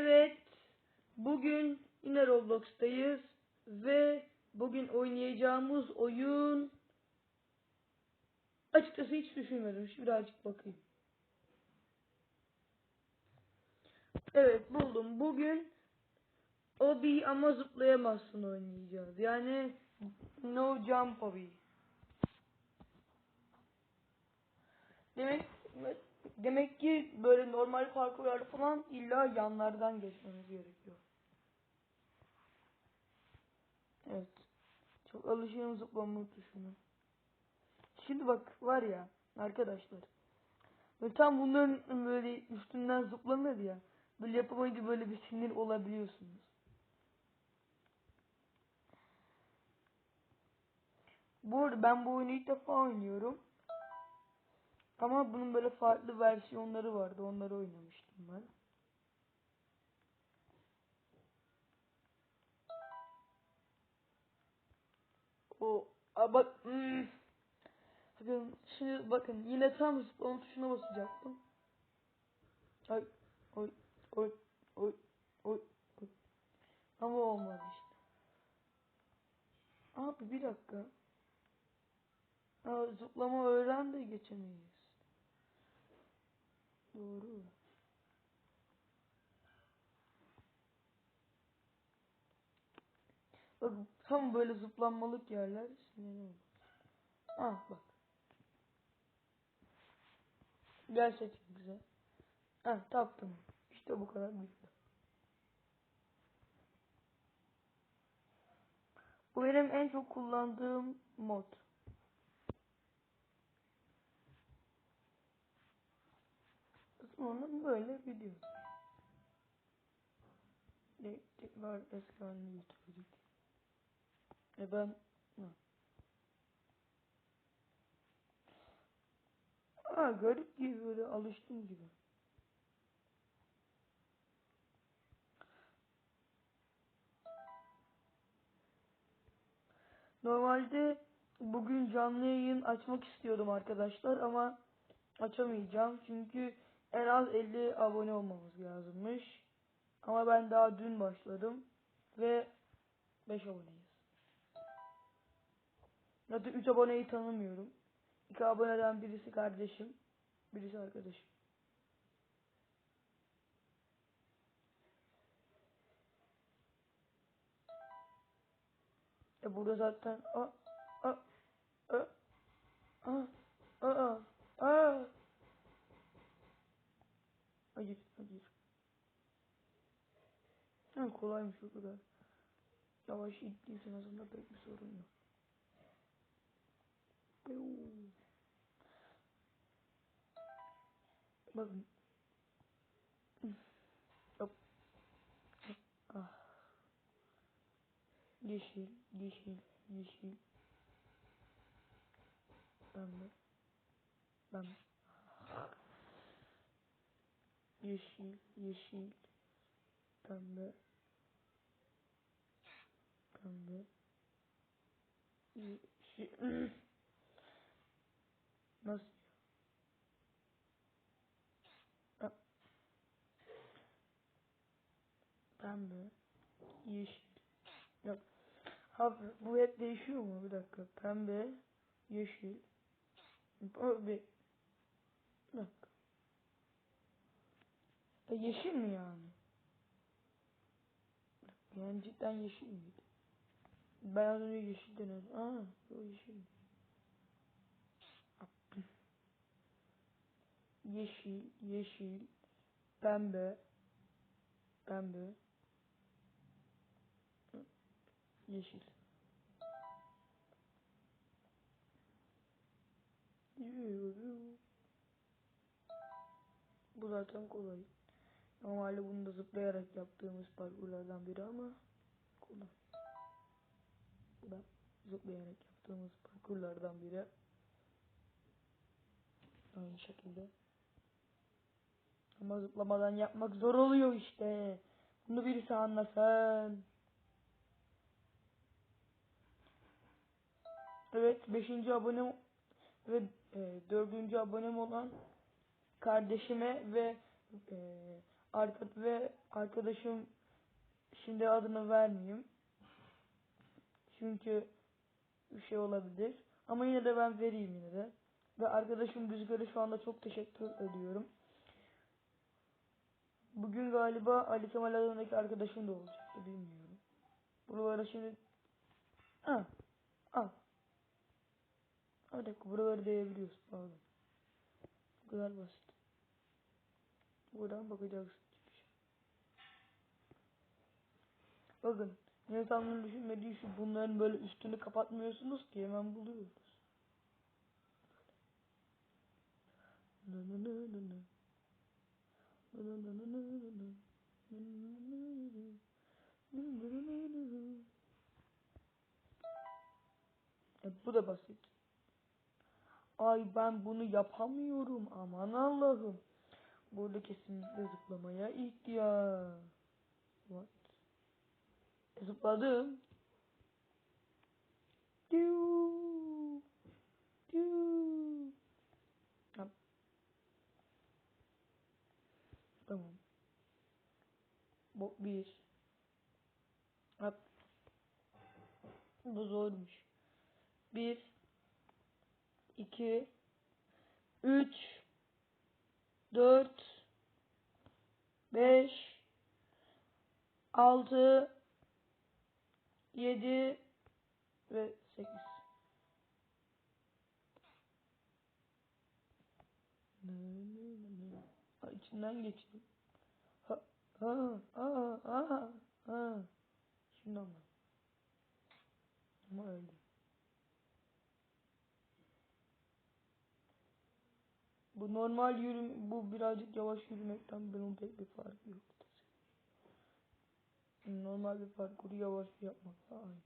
Evet, bugün yine Roblox'tayız ve bugün oynayacağımız oyun açıkçası hiç düşünmedim. Şu birazcık bakayım. Evet buldum. Bugün Obi ama zıplayamazsın oynayacağız. Yani no jump Obi. Demek demek ki böyle normal parkurlarda falan illa yanlardan geçmemiz gerekiyor. Evet. Çok alışığım zıplama tuşuna. Şimdi bak var ya arkadaşlar. Böyle tam bunların böyle üstünden zıplanır ya. Böyle yapamayınca böyle bir sinir olabiliyorsunuz. Bu arada ben bu oyunu ilk defa oynuyorum. Ama bunun böyle farklı versiyonları vardı. Onları oynamıştım ben. O a, bak hmm. Bakın şimdi bakın yine tam zıplama tuşuna basacaktım. Ay oy oy oy oy oy. Ama olmadı işte. Abi bir dakika. Aa, zıplama öğren de geçemeyiz. Doğru. Bak tam böyle zıplanmalık yerler sinirli. Ah bak. Gerçekten güzel. Ah taktım. İşte bu kadar bitti. Bu benim en çok kullandığım mod. Sonra böyle tekrar eski haline getirdik. E ben? Aa garip gibi böyle alıştım gibi. Normalde bugün canlı yayın açmak istiyordum arkadaşlar ama açamayacağım çünkü en az 50 abone olmamız lazımmış. Ama ben daha dün başladım ve 5 aboneyiz. Zaten 3 aboneyi tanımıyorum. 2 aboneden birisi kardeşim, birisi arkadaşım. E burada zaten a a a a a a Hayır, hayır. Ha, kolaymış o kadar. Yavaş ittiysen aslında pek bir sorun yok. Bakın. Hop. Ah. Yeşil, yeşil, yeşil. Pembe. Pembe. Yeşil, yeşil. Pembe. Pembe. Yeşil. Nasıl? Pembe. Yeşil. Yok. Abi bu hep değişiyor mu? Bir dakika. Pembe. Yeşil. O bir. E, yeşil mi yani? Yani cidden yeşil miydi? Ben az önce yeşil denedim. Aa, o yeşil. Yeşil, yeşil, pembe, pembe, yeşil. Bu zaten kolay. Normalde bunu da zıplayarak yaptığımız parkurlardan biri ama kolay. Bu da zıplayarak yaptığımız parkurlardan biri. Aynı şekilde. Ama zıplamadan yapmak zor oluyor işte. Bunu birisi anlasın. Evet 5. abone ve e, 4. abonem olan kardeşime ve e, Arka ve arkadaşım şimdi adını vermeyeyim. Çünkü bir şey olabilir. Ama yine de ben vereyim yine de. Ve arkadaşım Rüzgar'a şu anda çok teşekkür ediyorum. Bugün galiba Ali Kemal adındaki arkadaşım da olacaktı bilmiyorum. Buralara şimdi... Ha. Al. Hadi buraları değebiliyorsun pardon. Bu kadar basit. Buradan bakacaksın çıkışa. Bakın insanların düşünmediği şu bunların böyle üstünü kapatmıyorsunuz ki hemen buluyoruz. E, bu da basit. Ay ben bunu yapamıyorum aman Allah'ım. Burada kesinlikle zıplamaya ihtiyaç. E, zıpladım. Diu. Diu. Yap. Tamam. Bu bir. Yap. Bu zormuş. Bir. iki, Üç. Dört. Beş. Altı. Yedi. Ve sekiz. Ha, içinden geçtim. Ha, ha, ha, ha. Şimdi anladım. Ama öyle. Bu normal yürüm, bu birazcık yavaş yürümekten bunun pek bir farkı yok. Normal bir parkuru yavaş yapmakla aynı.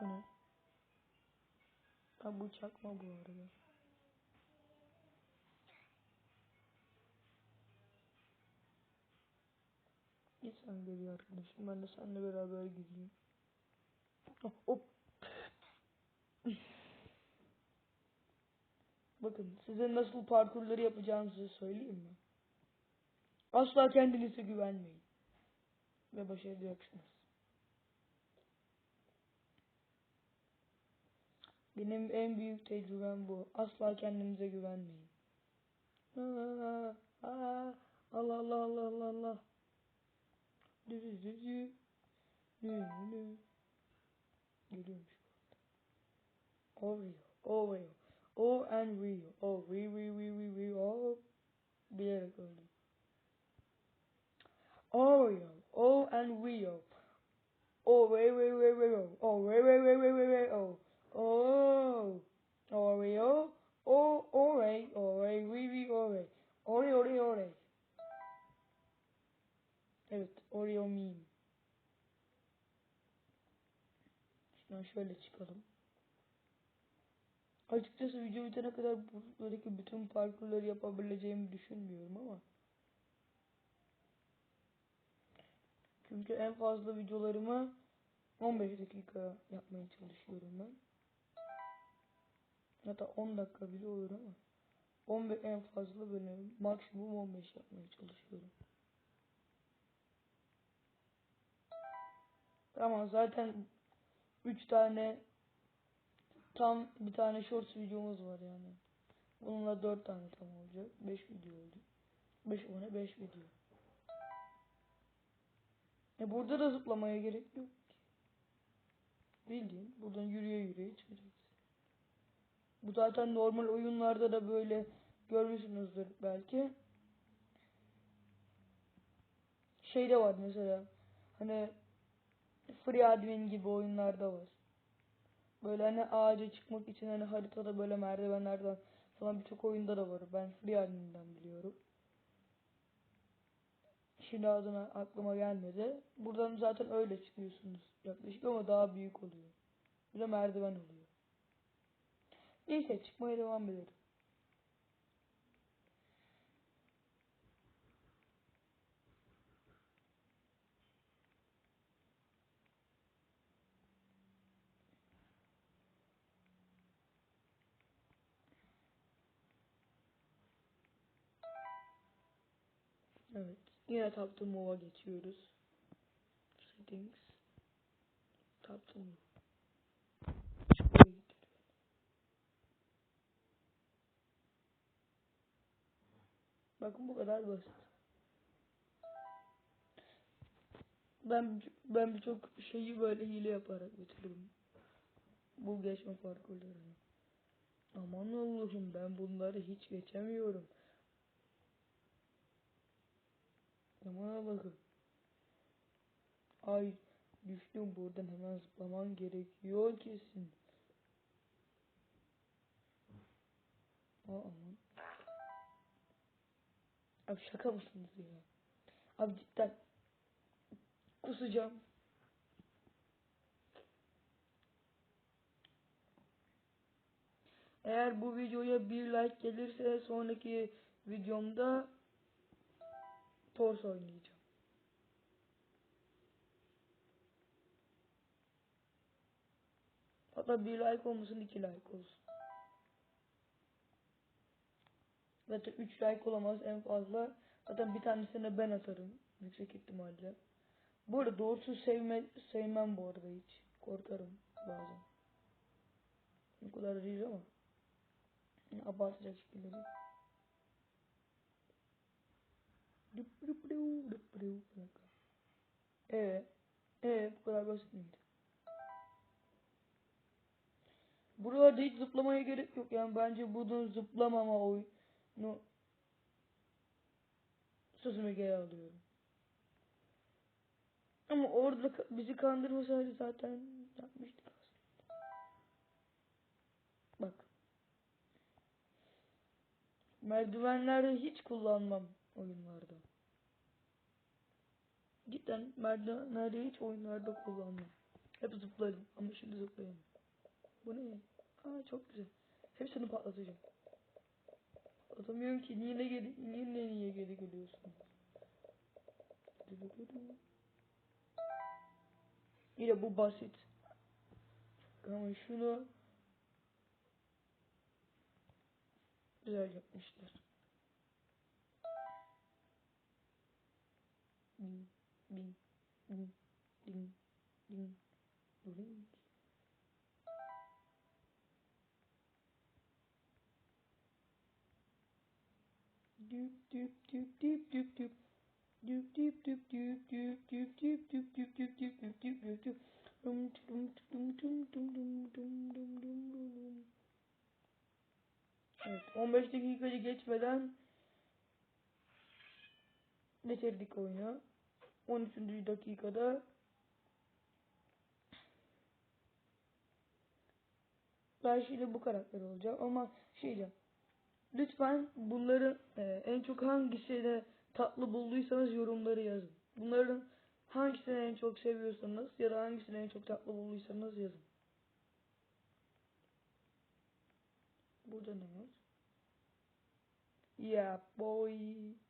Bu ne? Ha bu çakma bu arada. Git sen geliyor arkadaşım. Ben de seninle beraber gideyim. Hop. Bakın size nasıl parkurları yapacağınızı söyleyeyim mi? Asla kendinize güvenmeyin. Ve başaracaksınız. Benim en büyük tecrübem bu. Asla kendinize güvenmeyin. Allah Allah Allah Allah Allah. Düz. Geliyormuş. Oreo. Oreo. O and Rio. O Rio Rio Rio Rio Rio. O bilerek öldüm. Oreo. O and Rio. O Rio Rio Rio Rio. O Rio Rio Rio Rio Rio. O. Oreo. O Ore. Ore. Rio Ore. Ore Ore Ore. Evet. Oreo meme. Şuradan şöyle çıkalım. Açıkçası video bitene kadar buradaki bütün parkurları yapabileceğimi düşünmüyorum ama. Çünkü en fazla videolarımı 15 dakika yapmaya çalışıyorum ben. Hatta 10 dakika bile olur ama. 15 en fazla böyle maksimum 15 yapmaya çalışıyorum. Tamam zaten 3 tane tam bir tane shorts videomuz var yani. Bununla 4 tane tam olacak. 5 video oldu. 5 ona 5 video. E burada da zıplamaya gerek yok ki. Bildiğin buradan yürüye yürüye çıkacaksın. Bu zaten normal oyunlarda da böyle görmüşsünüzdür belki. Şey de var mesela. Hani Free Admin gibi oyunlarda var. Böyle hani ağaca çıkmak için hani haritada böyle merdivenlerden falan birçok oyunda da var. Ben Free Admin'den biliyorum. Şimdi adına aklıma gelmedi. Buradan zaten öyle çıkıyorsunuz yaklaşık ama daha büyük oluyor. Bir de merdiven oluyor. Neyse çıkmaya devam edelim. Yine Top to Move'a geçiyoruz. Settings. Top to Move. Bakın bu kadar basit. Ben ben birçok şeyi böyle hile yaparak bitiririm. Bu geçme parkurlarını. Aman Allah'ım ben bunları hiç geçemiyorum. Aman Allah'ım. Ay düştüm buradan hemen zıplaman gerekiyor kesin. Aman. Abi şaka mısınız ya? Abi cidden kusacağım. Eğer bu videoya bir like gelirse sonraki videomda Torso oynayacağım. Hatta bir like olmasın iki like olsun. Zaten üç like olamaz en fazla. Zaten bir tanesini ben atarım. Yüksek ihtimalle. Bu arada doğrusu sevme, sevmem bu arada hiç. Korkarım bazen. Bu kadar değil ama. Abartacak şekilde değil. Evet. Evet bu kadar basit miydi? Buralarda hiç zıplamaya gerek yok yani bence bunun zıplamama oyunu sözümü geri alıyorum. Ama orada bizi kandırmasaydı zaten yapmıştık aslında. Bak. Merdivenlerde hiç kullanmam oyunlarda. Cidden merdivenlerde hiç oyunlarda kullanmam. Hep zıpladım ama şimdi zıplayamam. Bu ne? Aa çok güzel. Hepsini patlatacağım. Atamıyorum ki. Niye ne geri, niye ne niye geri geliyorsun? Yine bu basit. Ama şunu güzel yapmışlar. Ding, ding, ding, ding, ding, ding. Düp düp düp düp düp düp. Düp düp düp düp düp düp düp düp düp düp düp düp düp düp düp. Dum dum dum dum dum dum dum dum dum dum. Evet 15 dakikayı geçmeden bitirdik oyunu. 13. dakikada ben şimdi bu karakter olacağım ama şey. Lütfen bunları e, en çok hangisini tatlı bulduysanız yorumları yazın. Bunların hangisini en çok seviyorsanız ya da hangisini en çok tatlı bulduysanız yazın. Burada ne var? Yeah boy.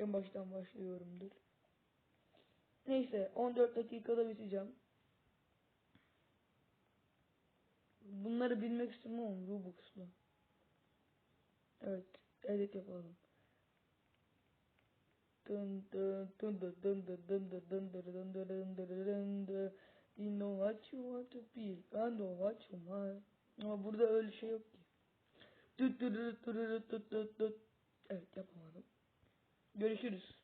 En baştan başlıyorumdur. Neyse 14 dakikada biteceğim. Bunları bilmek istiyorum ama Robux'la. Evet, edit yapalım. Dın dın dın dın dın dın dın dın dın dın dın. You know what you want to be. I know what you want. Ama burada öyle şey yok ki. Düt düt düt düt düt. Evet yapamadım. Görüşürüz.